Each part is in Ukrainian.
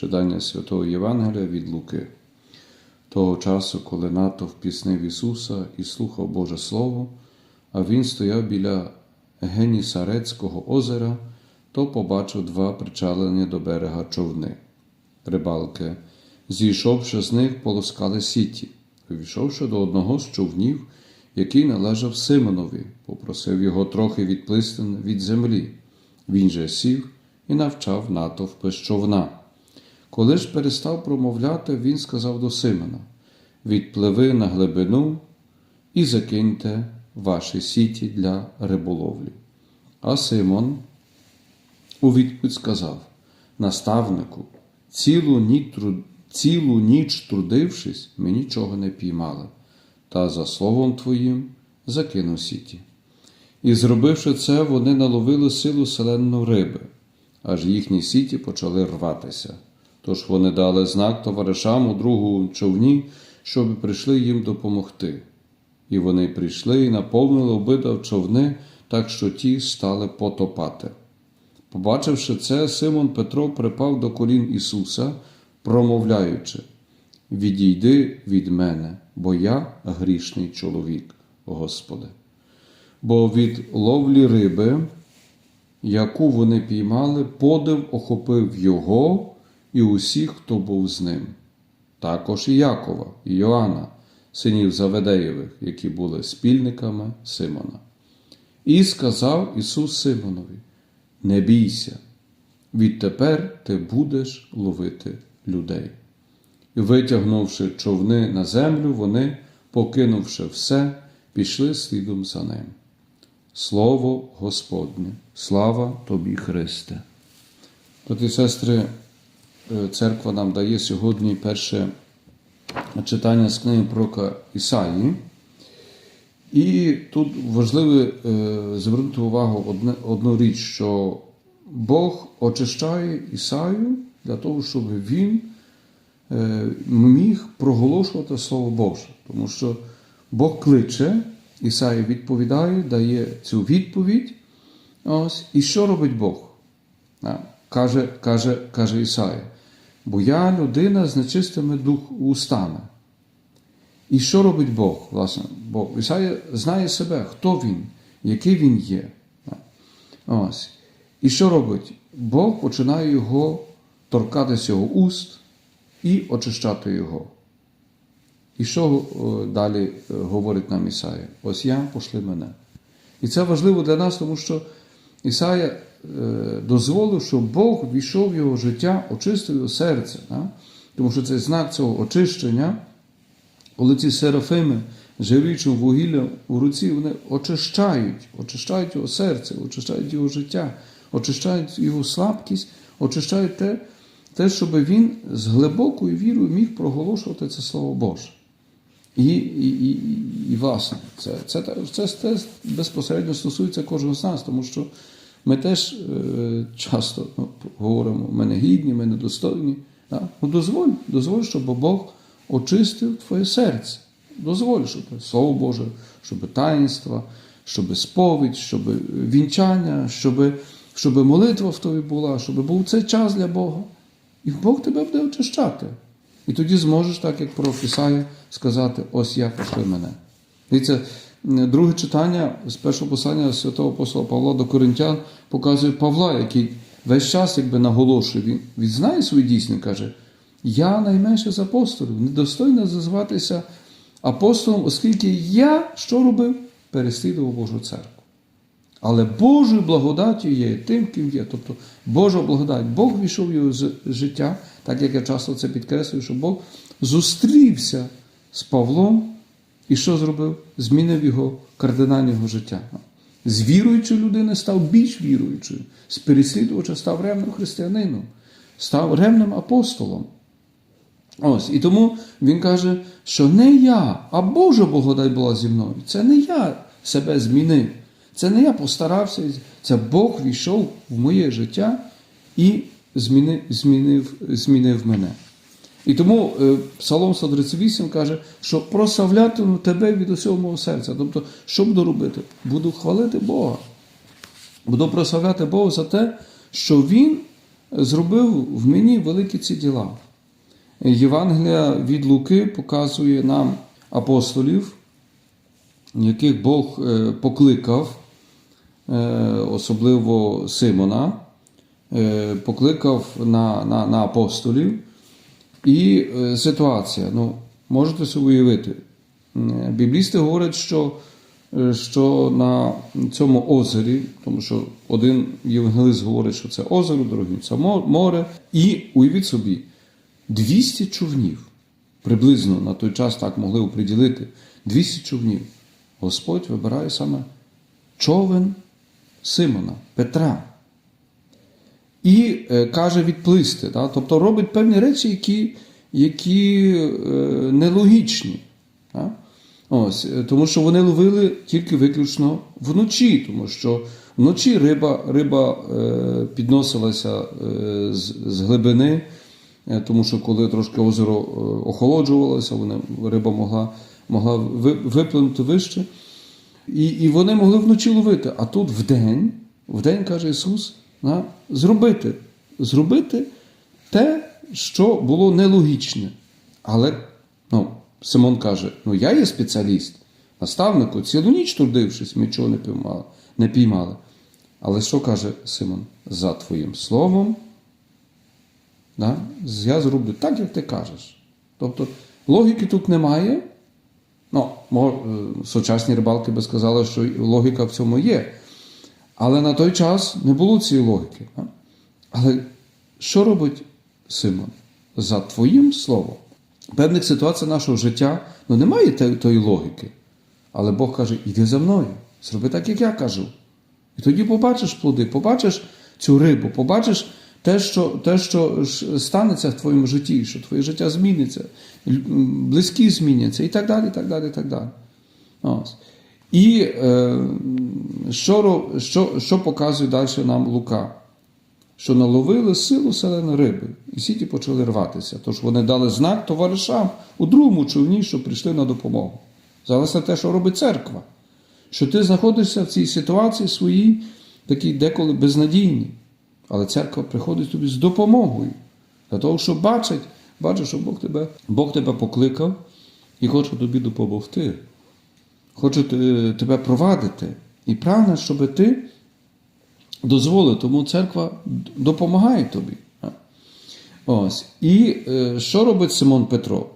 Читання Святого Євангелія від Луки. Того часу, коли натовп піснив Ісуса і слухав Боже Слово, а він стояв біля Генісарецького озера, то побачив два причалені до берега човни. Рибалки, зійшовши з них, полоскали сіті. Увійшовши до одного з човнів, який належав Симонові, попросив його трохи відплисти від землі. Він же сів і навчав натовпи з човна. Коли ж перестав промовляти, він сказав до Симона: Відпливи на глибину і закиньте ваші сіті для риболовлі. А Симон у відповідь сказав: Наставнику, цілу ніч, цілу ніч трудившись, ми нічого не піймали, та за словом твоїм закинув сіті. І зробивши це, вони наловили силу селенну риби, аж їхні сіті почали рватися. Тож вони дали знак товаришам у другому човні, щоб прийшли їм допомогти. І вони прийшли і наповнили обидва човни, так що ті стали потопати. Побачивши це, Симон Петро припав до колін Ісуса, промовляючи: Відійди від мене, бо я грішний чоловік, Господи. Бо від ловлі риби, яку вони піймали, подив охопив його і усіх, хто був з ним, також і Якова, і Йоанна, синів Заведеєвих, які були спільниками Симона. І сказав Ісус Симонові: Не бійся, відтепер ти будеш ловити людей. І витягнувши човни на землю, вони, покинувши все, пішли слідом за ним. Слово Господнє, слава тобі, Христе. Брати і сестри, церква нам дає сьогодні перше читання з книги пророка Ісаї. І тут важливо е, звернути увагу одну річ, що Бог очищає Ісаю для того, щоб він е, міг проголошувати Слово Боже. Тому що Бог кличе, Ісаї відповідає, дає цю відповідь. Ось, і що робить Бог? Каже, каже, каже Ісая, бо я людина з нечистими дух устами. І що робить Бог? Власне, бо Ісая знає себе, хто він, який він є. Ось. І що робить? Бог починає його торкатися його уст і очищати його. І що е, далі е, говорить нам Ісая? Ось я пошли мене. І це важливо для нас, тому що Ісая дозволив, щоб Бог війшов в його життя, очистив його серце. Да? Тому що це знак цього очищення, коли ці серафими, жирічим вугіллям у руці, вони очищають, очищають його серце, очищають його життя, очищають його слабкість, очищають те, те, щоб він з глибокою вірою міг проголошувати це Слово Боже. І, і, і, і власне, це, це, це, це безпосередньо стосується кожного з нас, тому що ми теж е, часто ну, говоримо, ми не гідні, ми недостойні. Ну, дозволь, дозволь, щоб Бог очистив твоє серце. Дозволь, щоб Слово Боже, щоб таїнства, щоб сповідь, щоб вінчання, щоб, щоб молитва в тобі була, щоб був цей час для Бога. І Бог тебе буде очищати. І тоді зможеш, так як пророк Ісая, сказати: ось я пошли мене. Дивіться, друге читання з першого послання святого апостола Павла до Коринтян показує Павла, який весь час якби наголошує, він, він знає свої дійсні, каже: Я найменше з апостолів, недостойно зазватися апостолом, оскільки я що робив? Переслідував Божу церкву. Але Божою благодаттю є тим, ким є. Тобто Божа благодать, Бог війшов його з- життя, так як я часто це підкреслюю, що Бог зустрівся з Павлом і що зробив? Змінив його кардинально його життя. З віруючої людини став більш віруючою, з переслідувача став ревним християнином, став ревним апостолом. Ось, і тому він каже, що не я, а Божа благодать була зі мною. Це не я себе змінив. Це не я постарався, це Бог війшов в моє життя і змінив, змінив, змінив мене. І тому е, Псалом 138 каже, що прославлятиму тебе від усього мого серця. Тобто, що буду робити? Буду хвалити Бога. Буду прославляти Бога за те, що Він зробив в мені великі ці діла. Євангелія від Луки показує нам апостолів, яких Бог е, покликав, е, особливо Симона, покликав на, на, на апостолів. І е, ситуація, ну, можете собі уявити. Біблісти говорять, що, е, що на цьому озері, тому що один євангелист говорить, що це озеро, другий це море. І уявіть собі, 200 човнів. Приблизно на той час так могли оприділити 200 човнів. Господь вибирає саме човен Симона, Петра. І е, каже відплисти. Да? Тобто робить певні речі, які, які е, нелогічні. Да? Ось, е, тому що вони ловили тільки виключно вночі, тому що вночі риба, риба підносилася з, з глибини, тому що коли трошки озеро охолоджувалося, вони, риба могла, могла виплинути вище. І, і вони могли вночі ловити. А тут вдень, вдень, каже Ісус, зробити, зробити те, що було нелогічне. Але ну, Симон каже: ну я є спеціаліст, наставнику, цілу ніч трудившись, ми нічого не піймали, не піймали. Але що каже Симон? За твоїм словом, да, я зроблю так, як ти кажеш. Тобто логіки тут немає. Ну, е, сучасні рибалки би сказали, що логіка в цьому є. Але на той час не було цієї логіки. Але що робить Симон? За твоїм словом. Певних ситуаціях нашого життя ну, немає тої логіки. Але Бог каже: іди за мною, зроби так, як я кажу. І тоді побачиш плоди, побачиш цю рибу, побачиш те, що, те, що станеться в твоєму житті, що твоє життя зміниться, близькі зміняться і так далі. і так далі, і так далі. Ось. І е, що, що, що показує далі нам Лука? Що наловили силу селени риби, і всі ті почали рватися. Тож вони дали знак товаришам у другому човні, що прийшли на допомогу. Зараз це те, що робить церква. Що ти знаходишся в цій ситуації своїй, такій деколи безнадійній. Але церква приходить тобі з допомогою. Для того, що бачить, бачить, що Бог тебе, Бог тебе покликав і хоче тобі допомогти. Хоче е, тебе провадити. І прагне, щоб ти дозволив, тому церква допомагає тобі. Ось. І е, що робить Симон Петро?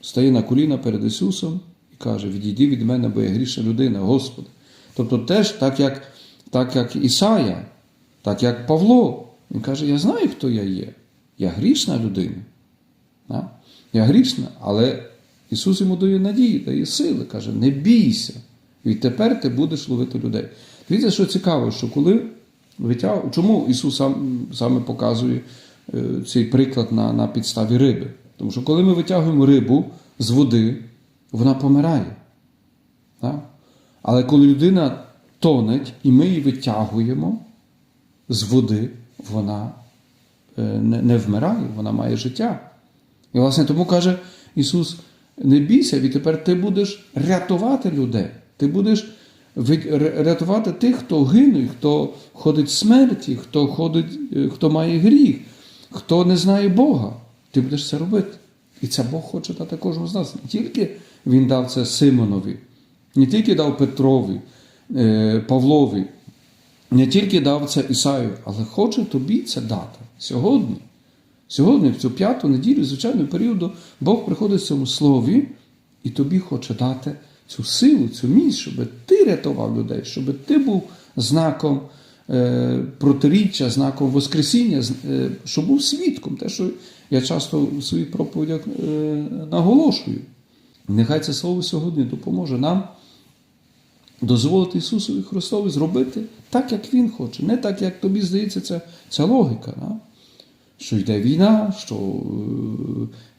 Стає на коліна перед Ісусом і каже: Відійди від мене, бо я грішна людина, Господи. Тобто теж так як, так як Ісая, так як Павло. Він каже: Я знаю, хто я є. Я грішна людина. Я грішна, але Ісус йому дає надію, дає сили, каже: не бійся. Відтепер ти будеш ловити людей. Дивіться, що цікаво, що коли витяг... чому Ісус сам, саме показує е, цей приклад на, на підставі риби? Тому що коли ми витягуємо рибу з води, вона помирає. Да? Але коли людина тонеть і ми її витягуємо з води, вона е, не, не вмирає, вона має життя. І, власне, тому каже Ісус: не бійся, відтепер ти будеш рятувати людей. Ти будеш рятувати тих, хто гине, хто ходить в смерті, хто ходить, е, хто має гріх, хто не знає Бога. Ти будеш це робити. І це Бог хоче дати кожному з нас. Не тільки Він дав це Симонові, не тільки дав Петрові, е, Павлові, не тільки дав це Ісаю, але хоче тобі це дати сьогодні. Сьогодні, в цю п'яту неділю, звичайно, періоду, Бог приходить в цьому слові і тобі хоче дати цю силу, цю міць, щоб ти рятував людей, щоб ти був знаком е, протиріччя, знаком Воскресіння, е, щоб був свідком, те, що я часто в своїх проповідях е, наголошую. Нехай це слово сьогодні допоможе нам дозволити Ісусові Христові зробити так, як Він хоче, не так, як тобі здається, це, це логіка. Да? Що йде війна, що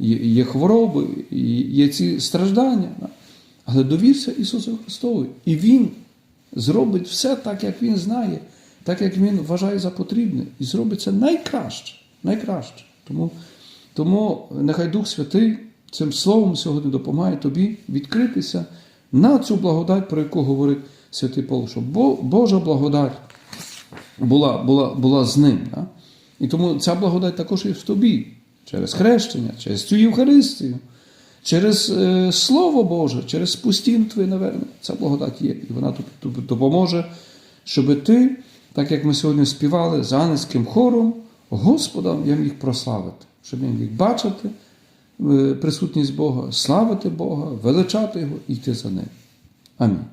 е, є, хвороби, є ці страждання. Але довірся Ісусу Христові. І Він зробить все так, як Він знає, так, як Він вважає за потрібне, і зробить це найкраще. найкраще. Тому, тому нехай Дух Святий цим словом сьогодні допомагає тобі відкритися на цю благодать, про яку говорить святий Павло, що Божа благодать була, була, була з ним. Да? І тому ця благодать також є в тобі через хрещення, через цю Євхаристію, через е, Слово Боже, через постійно твоє навернення. Ця благодать є, і вона тобі допоможе, щоб ти, так як ми сьогодні співали з ангельським хором, Господа я міг прославити, щоб я міг бачити е, присутність Бога, славити Бога, величати Його і йти за ним. Амінь.